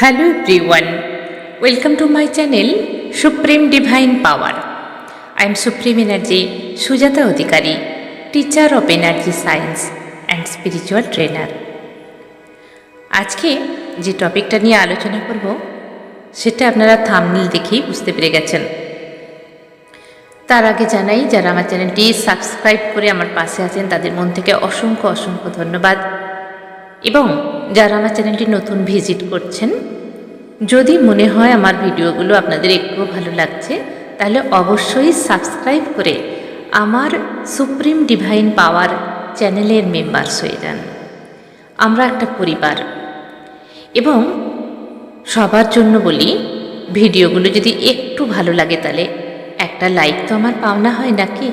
Hello everyone, welcome to my channel Supreme Divine Power. I am Supreme Energy Sujata Odhikari, teacher of Energy Science and Spiritual Trainer. আজকে যে টপিকটা নিয়ে আলোচনা করব সেটা আপনারা থামনিল দেখেই বুঝতে পেরে গেছেন তার আগে জানাই যারা আমার চ্যানেলটি সাবস্ক্রাইব করে আমার পাশে আছেন তাদের মন থেকে অসংখ্য অসংখ্য ধন্যবাদ এবং যারা আমার চ্যানেলটি নতুন ভিজিট করছেন, যদি মনে হয় আমার ভিডিওগুলো আপনাদের একটু ভালো লাগছে, তাহলে অবশ্যই সাবস্ক্রাইব করে আমার সুপ্রিম ডিভাইন পাওয়ার চ্যানেলের মেম্বার্স হয়ে যান। আমরা একটা পরিবার। এবং সবার জন্য বলি, ভিডিওগুলো যদি একটু ভালো লাগে তাহলে একটা লাইক তো আমার পাওনা হয় নাকি?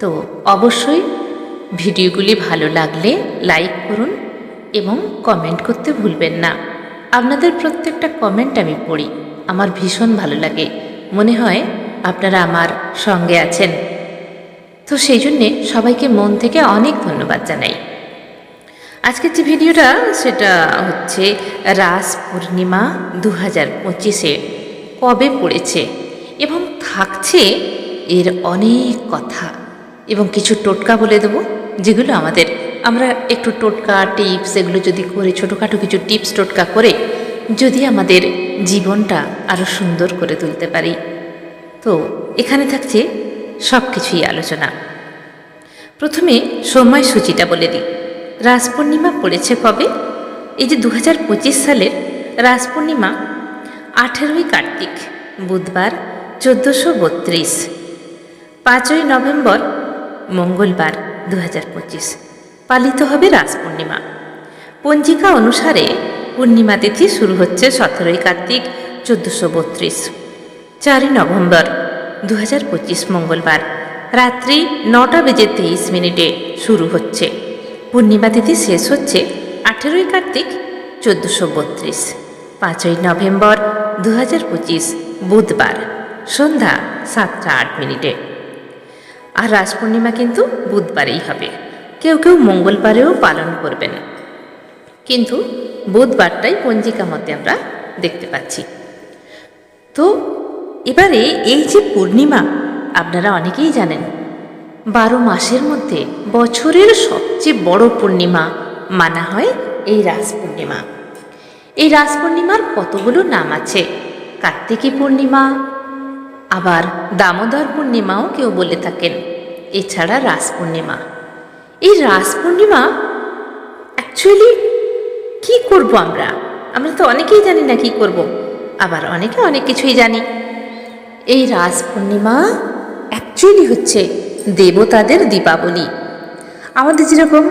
তো অবশ্যই ভিডিওগুলি ভালো লাগলে লাইক করুন এবং কমেন্ট করতে ভুলবেন না। আপনাদের প্রত্যেকটা কমেন্ট আমি পড়ি। আমার ভীষণ ভালো লাগে। মনে হয় আপনারা আমার সঙ্গে আছেন। তো সেই জন্যে সবাইকে মন থেকে অনেক ধন্যবাদ জানাই। আজকের যে ভিডিওটা, সেটা হচ্ছে রাস পূর্ণিমা দু হাজার পঁচিশে কবে পড়েছে এবং থাকছে এর অনেক কথা। এবং কিছু টোটকা বলে দেবো, যেগুলো আমাদের আমরা একটু টোটকা টিপস এগুলো যদি করে, ছোটোখাটো কিছু টিপস টোটকা করে যদি আমাদের জীবনটা আরও সুন্দর করে তুলতে পারি। তো এখানে থাকছে সব কিছুই আলোচনা। প্রথমে সময়সূচিটা বলে দিই। রাস পূর্ণিমা পড়েছে কবে? এই যে দু হাজার পঁচিশ সালের রাস পূর্ণিমা, আঠেরোই কার্তিক, বুধবার চোদ্দোশো বত্রিশ। পাঁচই নভেম্বর, মঙ্গলবার দু হাজার পঁচিশ। পালিত হবে রাস পূর্ণিমা। পঞ্জিকা অনুসারে পূর্ণিমা তিথি শুরু হচ্ছে সতেরোই কার্তিক চোদ্দোশো বত্রিশ, চারই নভেম্বর দু পঁচিশ মঙ্গলবার, রাত্রি নটা বেজে তেইশ মিনিটে শুরু হচ্ছে। পূর্ণিমা তিথি শেষ হচ্ছে আঠেরোই কার্তিক চোদ্দোশো বত্রিশ, পাঁচই নভেম্বর দু হাজার পঁচিশ বুধবার, সন্ধ্যা সাতটা আট মিনিটে। আর রাস পূর্ণিমা কিন্তু বুধবারেই হবে। কেউ কেউ মঙ্গলবারেও পালন করবেন। কিন্তু বুধবারটাই পঞ্জিকা মতে আমরা দেখতে পাচ্ছি। তো এবারে এই যে পূর্ণিমা, আপনারা অনেকেই জানেন, বারো মাসের মধ্যে বছরের সবচেয়ে বড় পূর্ণিমা মানা হয় এই রাস পূর্ণিমা। এই রাস পূর্ণিমার কতগুলো নাম আছে? কার্তিকী পূর্ণিমা, আবার দামোদর পূর্ণিমাও কেউ বলে থাকেন। এছাড়া রাস পূর্ণিমা। এই রাস পূর্ণিমা? অ্যাকচুয়ালি কি করব আমরা? আমরা তো অনেকেই জানি না কি করব। আবার অনেকে অনেক কিছুই জানি। এই রাস পূর্ণিমা অ্যাকচুয়ালি হচ্ছে দেবতাদের দীপাবলি। আমাদের যেরকম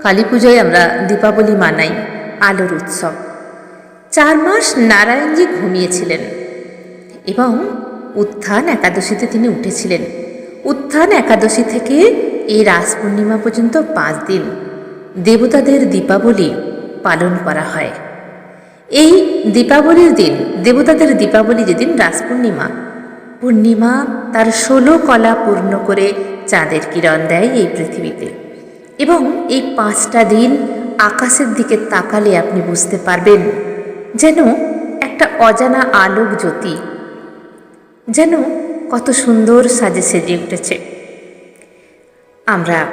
কালী পুজোয় আমরা দীপাবলি মানাই, আলোর উৎসব। চার মাস নারায়ণজি ঘুমিয়েছিলেন এবং উত্থান একাদশীতে তিনি উঠেছিলেন। উত্থান একাদশী থেকে এই রাস পূর্ণিমা পর্যন্ত পাঁচ দিন। দেবতাদের দীপাবলি পালন করা হয়। এই দীপাবলির দিন, দেবতাদের দীপাবলি যেদিন রাস পূর্ণিমা পূর্ণিমা তার ষোলো কলা পূর্ণ করে চাঁদের কিরণ দেয় এই পৃথিবীতে। এবং এই পাঁচটা দিন আকাশের দিকে তাকালে আপনি বুঝতে পারবেন যেন একটা অজানা আলোক জ্যোতি যেন কত সুন্দর সাজে সেজে উঠেছে। আমরা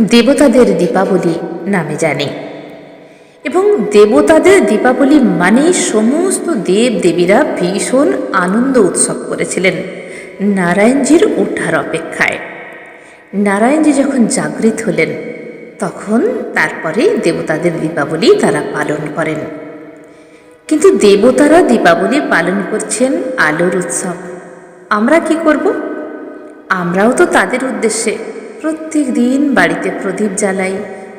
দেবতাদের দীপাবলি নামে জানি। এবং দেবতাদের দীপাবলি মানে সমস্ত দেব দেবীরা ভীষণ আনন্দ উৎসব করেছিলেন নারায়ণজির ওঠার অপেক্ষায়। নারায়ণজি যখন জাগৃত হলেন, তখন তারপরে দেবতাদের দীপাবলি তারা পালন করেন। কিন্তু দেবতারা দীপাবলি পালন করছেন আলোর উৎসব। আমরা কি করব? আমরাও তো তাদের উদ্দেশ্যে। প্রত্যেক দিন বাড়িতে প্রদীপ জ্বালাই,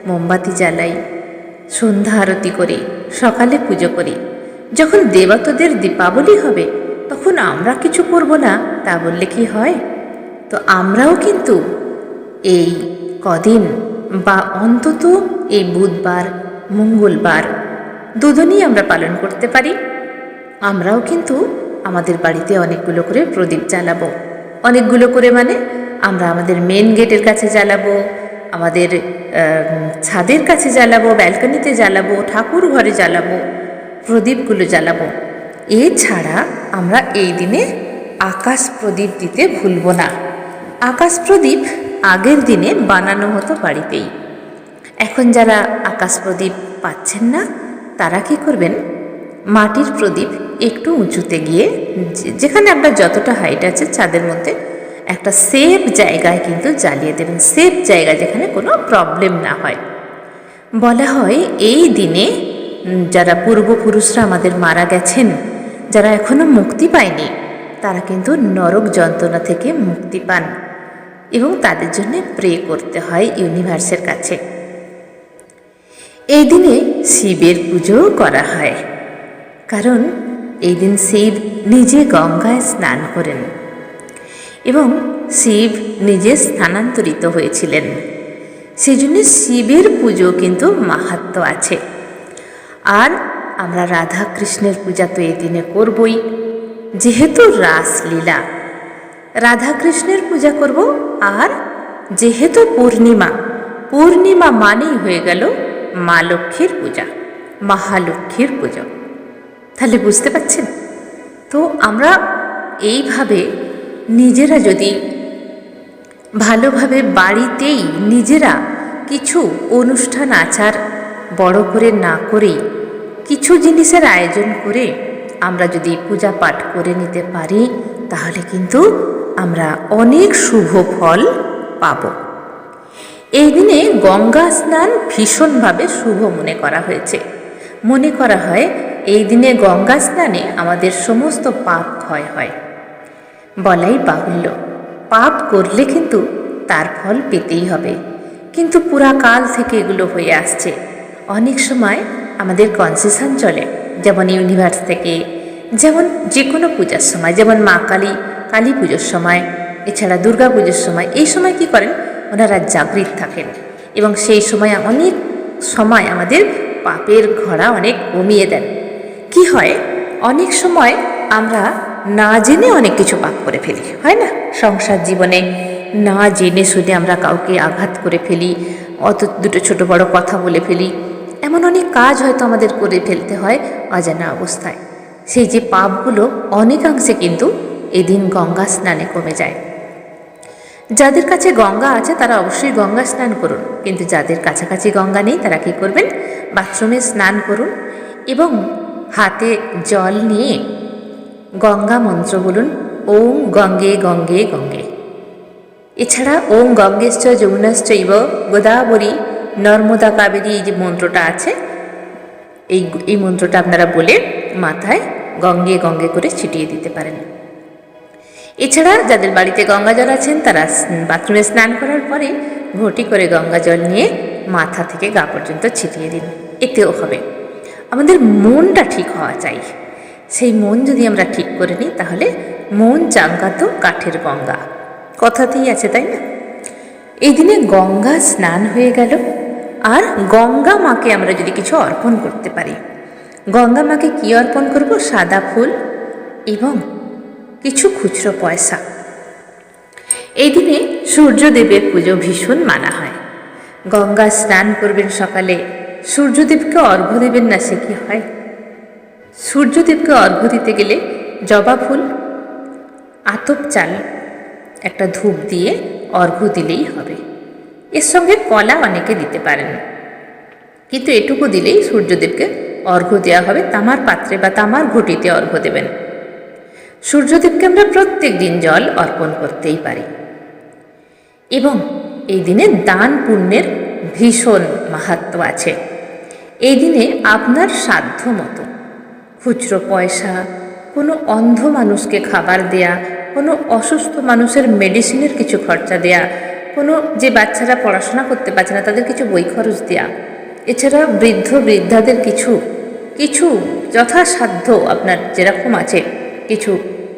মোমবাতি জ্বালাই, সন্ধ্যা আরতি করি, সকালে পুজো করি। যখন দেবতাদের দীপাবলি হবে, তখন আমরা কিছু করব না, তা বললে কি হয়? তো আমরাও কিন্তু এই কদিন বা অন্তত এই বুধবার, মঙ্গলবার দুদিনই আমরা পালন করতে পারি। আমরাও কিন্তু আমাদের বাড়িতে অনেকগুলো করে প্রদীপ জ্বালাবো। অনেকগুলো করে মানে আমরা আমাদের মেন গেটের কাছে জ্বালাবো, আমাদের ছাদের কাছে জ্বালাবো ব্যালকনিতে জ্বালাবো, ঠাকুর ঘরে জ্বালাবো, প্রদীপগুলো জ্বালাবো। এছাড়া আমরা এই দিনে আকাশ প্রদীপ দিতে ভুলব না। আকাশ প্রদীপ আগের দিনে বানানো হতো বাড়িতেই। এখন যারা আকাশ প্রদীপ পাচ্ছেন না, তারা কি করবেন? মাটির প্রদীপ একটু উঁচুতে গিয়ে যেখানে আপনার যতটা হাইট আছে ছাদের মধ্যে একটা সেফ জায়গায় কিন্তু জ্বালিয়ে দেবেন। সেফ জায়গা যেখানে কোনো প্রবলেম না হয়। বলা হয়, এই দিনে যারা পূর্বপুরুষরা আমাদের মারা গেছেন, যারা এখনও মুক্তি পায়নি, তারা কিন্তু নরক যন্ত্রণা থেকে মুক্তি পান এবং তাদের জন্য প্রে করতে হয় ইউনিভার্সের কাছে। এই দিনে শিবের পুজোও করা হয়। কারণ, এই দিন শিব নিজে গঙ্গায় স্নান করেন। এবং শিব নিজে স্থানান্তরিত হয়েছিলেন। সেই জন্য শিবের পুজো কিন্তু মাহাত্ম আছে। আর আমরা রাধা কৃষ্ণের পূজা তো এই দিনে করবই। যেহেতু রাসলীলা রাধা কৃষ্ণের পূজা করব আর যেহেতু পূর্ণিমা পূর্ণিমা মানেই হয়ে গেল মা লক্ষ্মীর পূজা, মহালক্ষ্মীর পুজো। তাহলে বুঝতে পারছেন? তো আমরা এইভাবে নিজেরা যদি ভালোভাবে বাড়িতেই নিজেরা কিছু অনুষ্ঠান আচার বড় করে না করে কিছু জিনিসের আয়োজন করে আমরা যদি পূজা পাঠ করে নিতে পারি, তাহলে কিন্তু আমরা অনেক শুভ ফল পাব। এই দিনে গঙ্গা স্নান ভীষণভাবে শুভ মনে করা হয়েছে। মনে করা হয়, এই দিনে গঙ্গা স্নানে আমাদের সমস্ত পাপ ক্ষয় হয়। বলাই বাহুল্য। পাপ করলে কিন্তু তার ফল পেতেই হবে। কিন্তু পুরা কাল থেকে এগুলো হয়ে আসছে। অনেক সময় আমাদের কনসেশন চলে, যেমন ইউনিভার্স থেকে, যেমন যে কোনো পূজার সময়, যেমন মা কালী কালী পুজোর সময়, এছাড়া দুর্গা পুজোর সময়, এই সময় কি করেন? ওনারা জাগৃত থাকেন। এবং সেই সময় অনেক সময় আমাদের পাপের ঘোড়া অনেক কমিয়ে দেন। কি হয়? অনেক সময় আমরা না জেনে অনেক কিছু পাপ করে ফেলি, হয় না? সংসার জীবনে না জেনে শুনে আমরা কাউকে আঘাত করে ফেলি, অত দুটো ছোট বড় কথা বলে ফেলি। এমন অনেক কাজ হয়তো আমাদের করে ফেলতে হয় অজানা অবস্থায়। সেই যে পাপগুলো অনেকাংশে কিন্তু এদিন গঙ্গা স্নানে কমে যায়। যাদের কাছে গঙ্গা আছে তারা অবশ্যই গঙ্গা স্নান করুন, কিন্তু যাদের কাছাকাছি গঙ্গা নেই তারা কী করবেন? বাথরুমে স্নান করুন এবং হাতে জল নিয়ে গঙ্গা মন্ত্র বলুন, ওম গঙ্গে গঙ্গে গঙ্গে। এছাড়া ওম গঙ্গেশ্চ যমুনাশ্চৈব গোদাবরী নর্মদা কাবেরী এই যে মন্ত্রটা আছে, এই এই মন্ত্রটা আপনারা বলে মাথায় গঙ্গে গঙ্গে করে ছিটিয়ে দিতে পারেন। এছাড়া যাদের বাড়িতে গঙ্গা জল আছেন, তারা বাথরুমে স্নান করার পরে ঘটি করে গঙ্গা জল নিয়ে মাথা থেকে গা পর্যন্ত ছিটিয়ে দিন। এতেও হবে। আমাদের মনটা ঠিক হওয়া চাই। সেই মন যদি আমরা ঠিক করে নিই, তাহলে মন চাঙ্গা তো কাঠের গঙ্গা। কথাতেই আছে, তাই না? এই দিনে গঙ্গা স্নান হয়ে গেল, আর গঙ্গা মাকে আমরা যদি কিছু অর্পণ করতে পারি। গঙ্গা মাকে কী অর্পণ করব? সাদা ফুল এবং কিছু খুচরো পয়সা। এই দিনে সূর্যদেবের পুজো ভীষণ মানা হয়। গঙ্গা স্নান করবেন সকালে, সূর্যদেবকে অর্ঘ্য দেবেন না, সে কি হয়? সূর্যদেবকে অর্ঘ্য দিতে গেলে জবা ফুল, আতপ চাল, একটা ধূপ দিয়ে অর্ঘ্য দিলেই হবে। এর সঙ্গে কলা অনেকে দিতে পারেন। কিন্তু এটুকু দিলেই সূর্যদেবকে অর্ঘ্য দেওয়া হবে, তামার পাত্রে বা তামার ঘটিতে অর্ঘ্য দেবেন। সূর্যদেবকে আমরা প্রত্যেক দিন জল অর্পণ করতেই পারি। এবং এই দিনে দান পুণ্যের ভীষণ মাহাত্ম আছে। এই দিনে আপনার সাধ্য মতো খুচরো পয়সা, কোনো অন্ধ মানুষকে খাবার দেয়া, কোনো অসুস্থ মানুষের মেডিসিনের কিছু খরচা দেয়া, কোনো যে বাচ্চারা পড়াশোনা করতে পারছে না তাদের কিছু বই খরচ দেয়া। এছাড়া বৃদ্ধ, বৃদ্ধাদের কিছু কিছু যথাসাধ্য আপনার যেরকম আছে, কিছু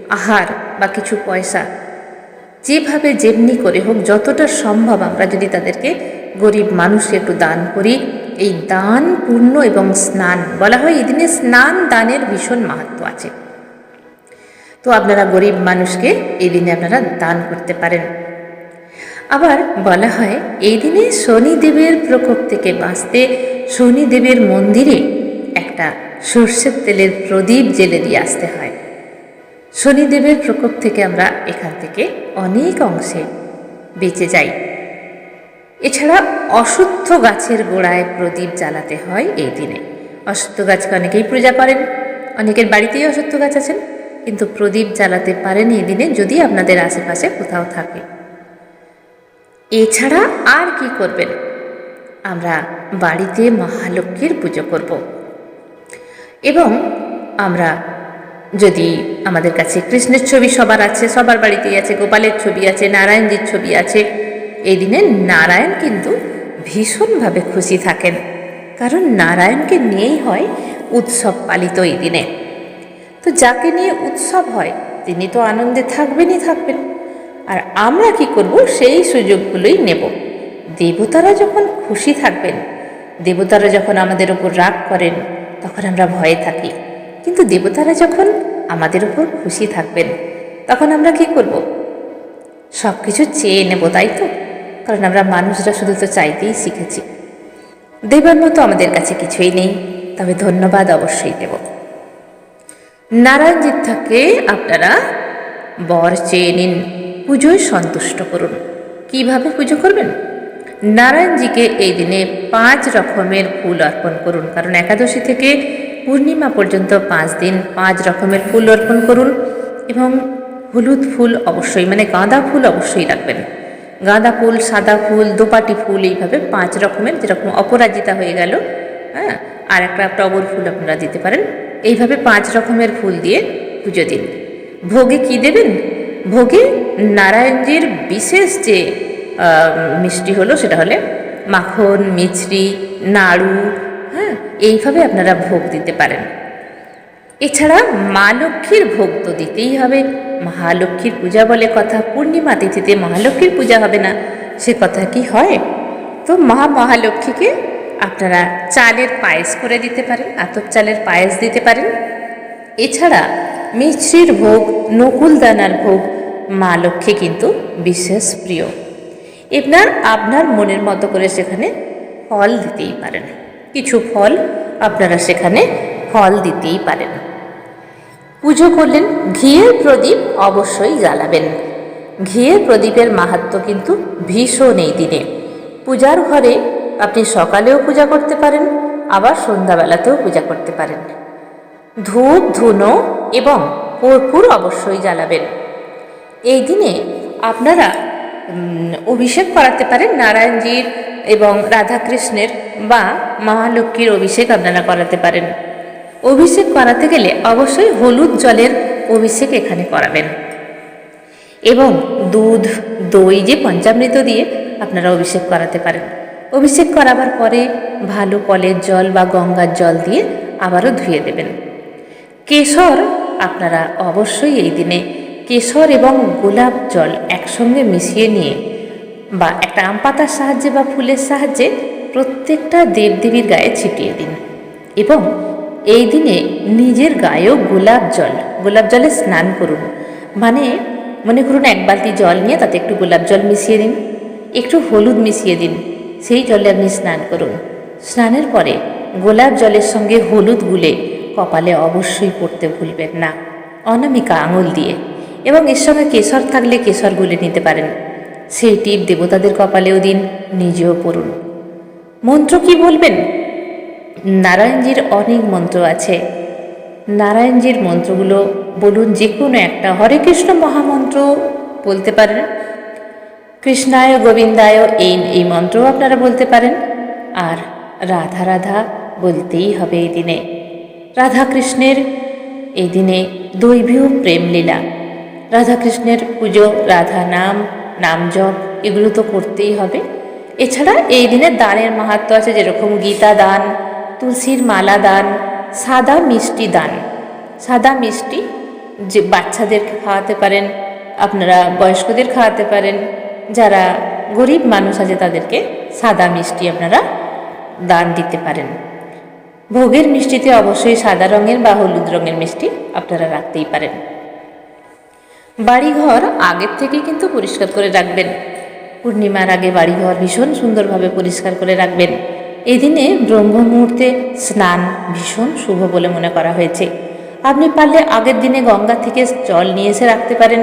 আহার বা কিছু পয়সা। যেভাবে যেমনি করে হোক, যতটা সম্ভব আমরা যদি তাদেরকে গরিব মানুষকে একটু দান করি এই দান পূর্ণ এবং স্নান, বলা হয় এই দিনে স্নান দানের ভীষণ মাহাত্ম আছে। তো আপনারা গরিব মানুষকে এই দিনে আপনারা দান করতে পারেন। আবার বলা হয়, এই দিনে শনিদেবের প্রকোপ থেকে বাঁচতে শনিদেবের মন্দিরে একটা সর্ষের তেলের প্রদীপ জেলে দিয়ে আসতে হয়। শনিদেবের প্রকোপ থেকে আমরা এখান থেকে অনেক অংশে বেঁচে যাই। এছাড়া অশুদ্ধ গাছের গোড়ায় প্রদীপ জ্বালাতে হয় এই দিনে। অশুদ্ধ গাছকে অনেকেই পূজা করেন, অনেকের বাড়িতেই অশুদ্ধ গাছ আছেন, কিন্তু প্রদীপ জ্বালাতে পারেন এই দিনে যদি আপনাদের আশেপাশে কোথাও থাকে। এছাড়া আর কি করবেন? আমরা বাড়িতে মহালক্ষ্মীর পুজো করব। এবং আমরা যদি আমাদের কাছে কৃষ্ণের ছবি সবার আছে, সবার বাড়িতেই আছে, গোপালের ছবি আছে, নারায়ণজির ছবি আছে এই দিনে নারায়ণ কিন্তু ভীষণভাবে খুশি থাকেন। কারণ নারায়ণকে নিয়েই হয় উৎসব পালিত এই দিনে তো যাকে নিয়ে উৎসব হয়, তিনি তো আনন্দে থাকবেনই থাকবেন। আর আমরা কি করব, সেই সুযোগগুলোই নেব। দেবতারা যখন খুশি থাকবেন, দেবতারা যখন আমাদের ওপর রাগ করেন, তখন আমরা ভয়ে থাকি। কিন্তু দেবতারা যখন আমাদের উপর খুশি থাকবেন, তখন আমরা কি করব? সব কিছু চেয়ে নেব, তাই তো? কারণ আমরা মানুষরা শুধু তো চাইতেই শিখেছি। দেবার মতো আমাদের কাছে কিছুই নেই, তবে ধন্যবাদ অবশ্যই দেব। নারায়ণজির থেকে আপনারা বর চেয়ে নিন, পুজোয় সন্তুষ্ট করুন। কীভাবে পুজো করবেন? নারায়ণজিকে এই দিনে পাঁচ রকমের ফুল অর্পণ করুন, কারণ একাদশী থেকে পূর্ণিমা পর্যন্ত পাঁচ দিন পাঁচ রকমের ফুল অর্পণ করুন এবং হলুদ ফুল অবশ্যই মানে গাঁদা ফুল অবশ্যই রাখবেন। গাঁদা ফুল, সাদা ফুল, দোপাটি ফুল, এইভাবে পাঁচ রকমের যেরকম অপরাজিতা হয়ে গেল হ্যাঁ আর একটা টগর ফুল আপনারা দিতে পারেন। এইভাবে পাঁচ রকমের ফুল দিয়ে পুজো দিন। ভোগে কি দেবেন? ভোগে নারায়ণজির বিশেষ যে মিষ্টি হলো সেটা হলে মাখন, মিছরি, নাড়ু হ্যাঁ এইভাবে আপনারা ভোগ দিতে পারেন। এছাড়া মা লক্ষ্মীর ভোগ তো দিতেই হবে। মহালক্ষ্মীর পূজা বলে কথা, পূর্ণিমা তিথিতে মহালক্ষ্মীর পূজা হবে না, সে কথা কি হয়? তো মহা মহালক্ষ্মীকে আপনারা চালের পায়েস করে দিতে পারেন, আতপ চালের পায়েস দিতে পারেন। এছাড়া মিশ্রির ভোগ, নকুল দানার ভোগ মা লক্ষ্মী কিন্তু বিশেষ প্রিয়। এবার আপনার মনের মতো করে সেখানে ফল দিতেই পারেন। কিছু ফল আপনারা সেখানে ফল দিতেই পারেন। পুজো করলেন ঘিয়ের প্রদীপ অবশ্যই জ্বালাবেন। ঘিয়ের প্রদীপের মাহাত্ম কিন্তু ভীষণ এই দিনে। পূজার ঘরে আপনি সকালেও পূজা করতে পারেন, আবার সন্ধ্যাবেলাতেও পূজা করতে পারেন। ধূপ, ধুনো এবং কর্পূর অবশ্যই জ্বালাবেন। এই দিনে আপনারা অভিষেক করাতে পারেন নারায়ণজির এবং রাধাকৃষ্ণের বা মহালক্ষ্মীর অভিষেক আপনারা করাতে পারেন। অভিষেক করাতে গেলে অবশ্যই হলুদ জলের অভিষেক এখানে করাবেন। এবং দুধ, দই যে পঞ্চামৃত দিয়ে আপনারা অভিষেক করাতে পারেন। অভিষেক করাবার পরে ভালো কলের জল বা গঙ্গার জল দিয়ে আবারও ধুয়ে দেবেন। কেশর আপনারা অবশ্যই এই দিনে কেশর এবং গোলাপ জল একসঙ্গে মিশিয়ে নিয়ে বা একটা আম পাতার সাহায্যে বা ফুলের সাহায্যে প্রত্যেকটা দেবদেবীর গায়ে ছিটিয়ে দিন। এবং এই দিনে নিজের গায়েও গোলাপ জল, গোলাপ জলে স্নান করুন। মানে মনে করুন এক বালতি জল নিয়ে তাতে একটু গোলাপ জল মিশিয়ে দিন, একটু হলুদ মিশিয়ে দিন, সেই জলে আপনি স্নান করুন। স্নানের পরে গোলাপ জলের সঙ্গে হলুদ গুলে কপালে অবশ্যই পড়তে ভুলবেন না, অনামিকা আঙুল দিয়ে। এবং এর সঙ্গে কেশর থাকলে কেশর গুলে নিতে পারেন। সেই টিপ দেবতাদের কপালেও দিন, নিজেও পড়ুন। মন্ত্র কি বলবেন? নারায়ণজির অনেক মন্ত্র আছে। নারায়ণজির মন্ত্রগুলো বলুন যে কোনো একটা হরে কৃষ্ণ মহামন্ত্র বলতে পারেন। কৃষ্ণায় গোবিন্দায় এই এই মন্ত্রও আপনারা বলতে পারেন। আর রাধা রাধা বলতেই হবে এই দিনে। রাধা কৃষ্ণের এই দিনে দৈবীয় প্রেম লীলা। রাধাকৃষ্ণের পুজো, রাধা নাম নাম জপ, এগুলো তো করতেই হবে। এছাড়া এই দিনে দানের মাহাত্ম আছে, যেরকম গীতা দান তুলসীর মালা দান, সাদা মিষ্টি দান। সাদা মিষ্টি যে বাচ্চাদেরকে খাওয়াতে পারেন, আপনারা বয়স্কদের খাওয়াতে পারেন, যারা গরিব মানুষ আছে তাদেরকে সাদা মিষ্টি আপনারা দান দিতে পারেন। ভোগের মিষ্টিতে অবশ্যই সাদা রঙের বা হলুদ রঙের মিষ্টি আপনারা রাখতেই পারেন। বাড়িঘর আগের থেকেই কিন্তু পরিষ্কার করে রাখবেন। পূর্ণিমার আগে বাড়িঘর ভীষণ সুন্দরভাবে পরিষ্কার করে রাখবেন। এই দিনে ব্রহ্ম মুহূর্তে স্নান ভীষণ শুভ বলে মনে করা হয়েছে। আপনি পারলে আগের দিনে গঙ্গা থেকে জল নিয়ে এসে রাখতে পারেন।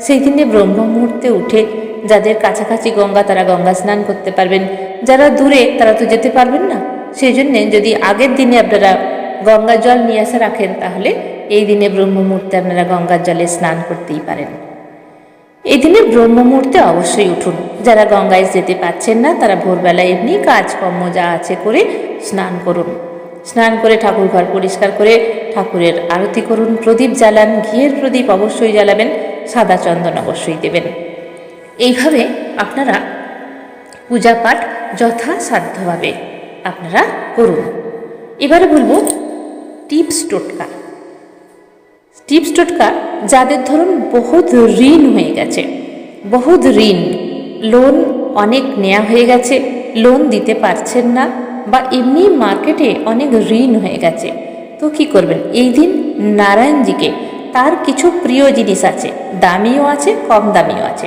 সেই দিনে ব্রহ্ম মুহূর্তে উঠে যাদের কাছাকাছি গঙ্গা, তারা গঙ্গা স্নান করতে পারবেন। যারা দূরে, তারা তো যেতে পারবেন না। সেই জন্যে যদি আগের দিনে আপনারা গঙ্গা জল নিয়ে এসে রাখেন, তাহলে এই দিনে ব্রহ্ম মুহূর্তে আপনারা গঙ্গার জলে স্নান করতেই পারেন। এই দিনে ব্রহ্ম মুহূর্তে অবশ্যই উঠুন। যারা গঙ্গায় যেতে পাচ্ছেন না, তারা ভোরবেলা এমনি কাজকর্ম যা আছে করে স্নান করুন। স্নান করে ঠাকুর ঘর পরিষ্কার করে ঠাকুরের আরতি করুন। প্রদীপ জ্বালান, ঘিয়ের প্রদীপ অবশ্যই জ্বালাবেন, সাদা চন্দন অবশ্যই দেবেন। এইভাবে আপনারা পূজা পাঠ যথাসাধ্যভাবে আপনারা করুন। এবারে বলব টিপস টোটকা। টিপস টোটকা যাদের ধরুন বহুত ঋণ হয়ে গেছে, বহুত ঋণ। লোন অনেক নেওয়া হয়ে গেছে, লোন দিতে পারছেন না বা এমনি মার্কেটে অনেক ঋণ হয়ে গেছে। তো কি করবেন? এই দিন নারায়ণজিকে তার কিছু প্রিয় জিনিস আছে, দামিও আছে, কম দামিও আছে।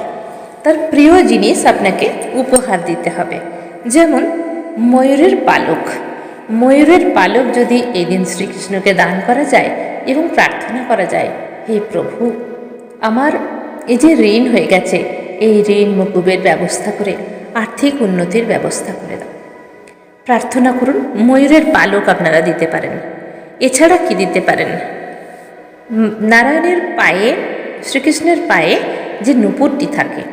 তার প্রিয় জিনিস আপনাকে উপহার দিতে হবে। যেমন ময়ূরের পালক। ময়ূরের পালক যদি এদিন শ্রীকৃষ্ণকে দান করা যায় এবং প্রার্থনা করা যায়, হে প্রভু, আমার এই যে ঋণ হয়ে গেছে, এই ঋণ মকুবের ব্যবস্থা করে, আর্থিক উন্নতির ব্যবস্থা করে দাও। প্রার্থনা করুন, ময়ূরের পালক আপনারা দিতে পারেন। এছাড়া কি দিতে পারেন? নারায়ণের পায়ে, শ্রীকৃষ্ণের পায়ে যে নুপুরটি থাকে,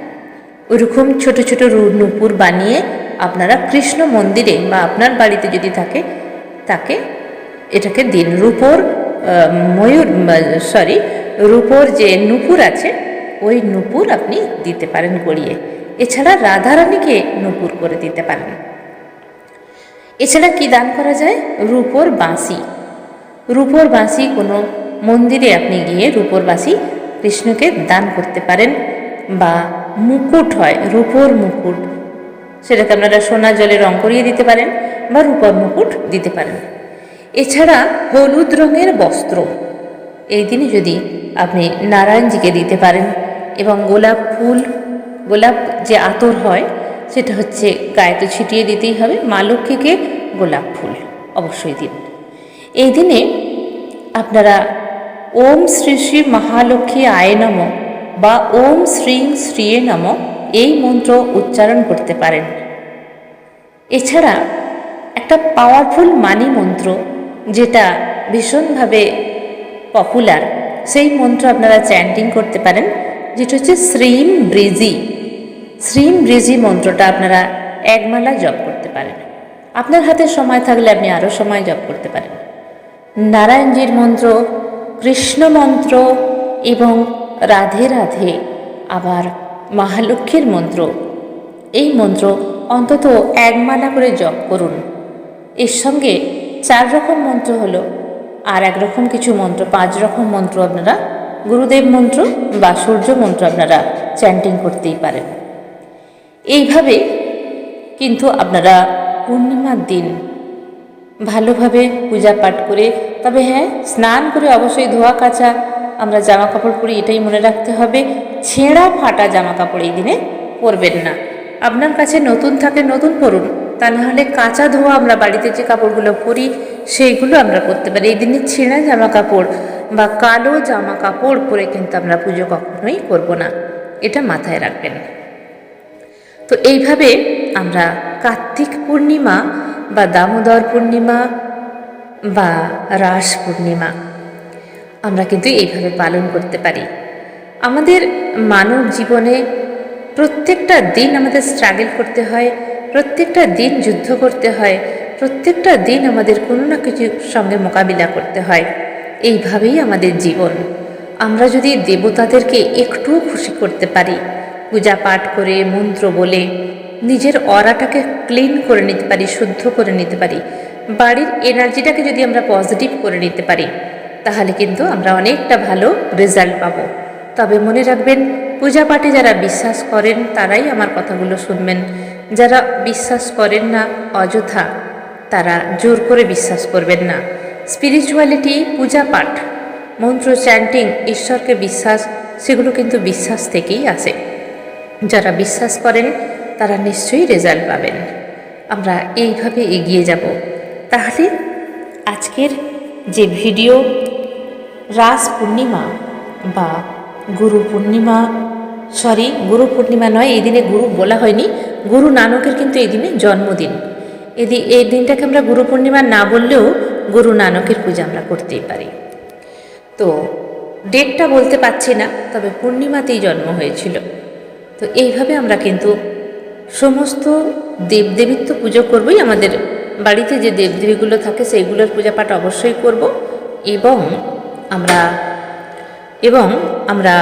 ওরকম ছোট ছোট নুপুর বানিয়ে আপনারা কৃষ্ণ মন্দিরে বা আপনার বাড়িতে যদি থাকে, তাকে এটাকে দিন রূপোর ময়ূর সরি রূপোর যে নুপুর আছে, ওই নুপুর আপনি দিতে পারেন গড়িয়ে। এছাড়া রাধারানীকে নুপুর করে দিতে পারেন। এছাড়া কি দান করা যায়? রূপোর বাঁশি। রূপোর বাঁশি কোনো মন্দিরে আপনি গিয়ে রূপোর বাঁশি কৃষ্ণকে দান করতে পারেন, বা মুকুট হয়, রূপোর মুকুট। সেটাকে আপনারা সোনা জলে রং করিয়ে দিতে পারেন, বা রূপোর মুকুট দিতে পারেন। এছাড়া হলুদ রঙের বস্ত্র। এই দিনে যদি আপনি নারায়ণজিকে দিতে পারেন এবং গোলাপ ফুল, গোলাপ যে আতর হয়, সেটা হচ্ছে গায়ে তো ছিটিয়ে দিতেই হবে, মা লক্ষ্মীকে গোলাপ ফুল অবশ্যই দিন। এই দিনে আপনারা ওম শ্রী শ্রী মহালক্ষ্মী আয় নম বা ওম শ্রী শ্রীয়ে নম এই মন্ত্র উচ্চারণ করতে পারেন। এছাড়া একটা পাওয়ারফুল মানি মন্ত্র যেটা ভীষণভাবে পপুলার সেই মন্ত্র আপনারা চ্যান্টিং করতে পারেন, যেটা হচ্ছে শ্রীম ব্রিজি। শ্রীম ব্রিজি মন্ত্রটা আপনারা একমালা জপ করতে পারেন। আপনার হাতে সময় থাকলে আপনি আরও সময় জপ করতে পারেন। নারায়ণজির মন্ত্র, কৃষ্ণ মন্ত্র এবং রাধে রাধে, আবার মহালক্ষ্মীর মন্ত্র। এই মন্ত্র অন্তত একমালা করে জপ করুন। এর সঙ্গে চার রকম মন্ত্র হলো। আর এক রকম কিছু মন্ত্র পাঁচ রকম মন্ত্র আপনারা, গুরুদেব মন্ত্র বা সূর্য মন্ত্র আপনারা চ্যান্টিং করতেই পারেন। এইভাবে কিন্তু আপনারা পূর্ণিমার দিন ভালোভাবে পূজা পাঠ করে, তবে হ্যাঁ স্নান করে অবশ্যই ধোয়া কাচা, আমরা জামা কাপড় পরি এটাই মনে রাখতে হবে, ছেঁড়া ফাটা জামা কাপড় এই দিনে পরবেন না। আপনার কাছে নতুন থাকে নতুন পরুন তা না হলে কাঁচা ধোয়া আমরা বাড়িতে যে কাপড়গুলো পরি, সেইগুলো আমরা করতে পারি। এই দিনে ছেঁড়া জামা কাপড় বা কালো জামা কাপড় পরে কিন্তু আমরা পুজো কখনোই করব না। এটা মাথায় রাখবেন। তো এইভাবে আমরা কার্তিক পূর্ণিমা বা দামোদর পূর্ণিমা বা রাস পূর্ণিমা আমরা কিন্তু এইভাবে পালন করতে পারি। আমাদের মানব জীবনে প্রত্যেকটা দিন আমাদের স্ট্রাগল করতে হয়। প্রত্যেকটা দিন যুদ্ধ করতে হয়, প্রত্যেকটা দিন আমাদের কোনো না কিছুর সঙ্গে মোকাবিলা করতে হয়। এইভাবেই আমাদের জীবন। আমরা যদি দেবতাদেরকে একটু খুশি করতে পারি, পূজা পাঠ করে, মন্ত্র বলে, নিজের অরাটাকে ক্লিন করে নিতে পারি, শুদ্ধ করে নিতে পারি, বাড়ির এনার্জিটাকে যদি আমরা পজিটিভ করে নিতে পারি, তাহলে কিন্তু আমরা অনেকটা ভালো রেজাল্ট পাবো। তবে মনে রাখবেন, পূজা পাঠে যারা বিশ্বাস করেন, তারাই আমার কথাগুলো শুনবেন। যারা বিশ্বাস করেন না অযথা, তারা জোর করে বিশ্বাস করবেন না। স্পিরিচুয়ালিটি পূজা পাঠ, মন্ত্র চ্যান্টিং ঈশ্বরকে বিশ্বাস, সেগুলো কিন্তু বিশ্বাস থেকেই আসে। যারা বিশ্বাস করেন, তারা নিশ্চয়ই রেজাল্ট পাবেন। আমরা এইভাবে এগিয়ে যাব। তাহলে আজকের যে ভিডিও রাস পূর্ণিমা বা গুরু পূর্ণিমা সরি গুরু পূর্ণিমা নয়, এই দিনে গুরু বলা হয়নি গুরু নানকের কিন্তু এই দিনে জন্মদিন। এদি এই দিনটাকে আমরা গুরু পূর্ণিমা না বললেও গুরু নানকের পূজা আমরা করতেই পারি। তো ডেটটা বলতে পারছি না, তবে পূর্ণিমাতেই জন্ম হয়েছিল। তো এইভাবে আমরা কিন্তু সমস্ত দেবদেবীর তো পুজো করবই। আমাদের বাড়িতে যে দেবদেবীগুলো থাকে সেইগুলোর পূজা পাঠ অবশ্যই করব এবং আমরা এবং আমরা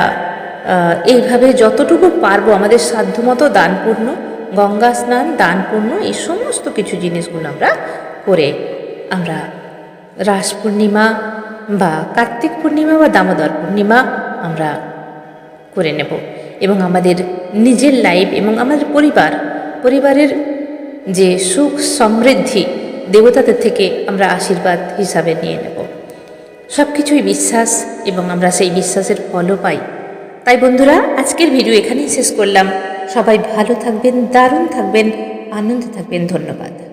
এইভাবে যতটুকু পারব আমাদের সাধ্যমতো দানপূর্ণ গঙ্গা স্নান, দান দানপূর্ণ এই সমস্ত কিছু জিনিসগুলো আমরা করে আমরা রাস পূর্ণিমা বা কার্তিক পূর্ণিমা বা দামোদর পূর্ণিমা আমরা করে নেব। এবং আমাদের নিজের লাইফ এবং আমাদের পরিবার, পরিবারের যে সুখ সমৃদ্ধি দেবতাদের থেকে আমরা আশীর্বাদ হিসাবে নিয়ে নেব। সব কিছুই বিশ্বাস এবং আমরা সেই বিশ্বাসের ফলও পাই। তাই বন্ধুরা, আজকের ভিডিও এখানেই শেষ করলাম। সবাই ভালো থাকবেন দারুণ থাকবেন আনন্দে থাকবেন ধন্যবাদ।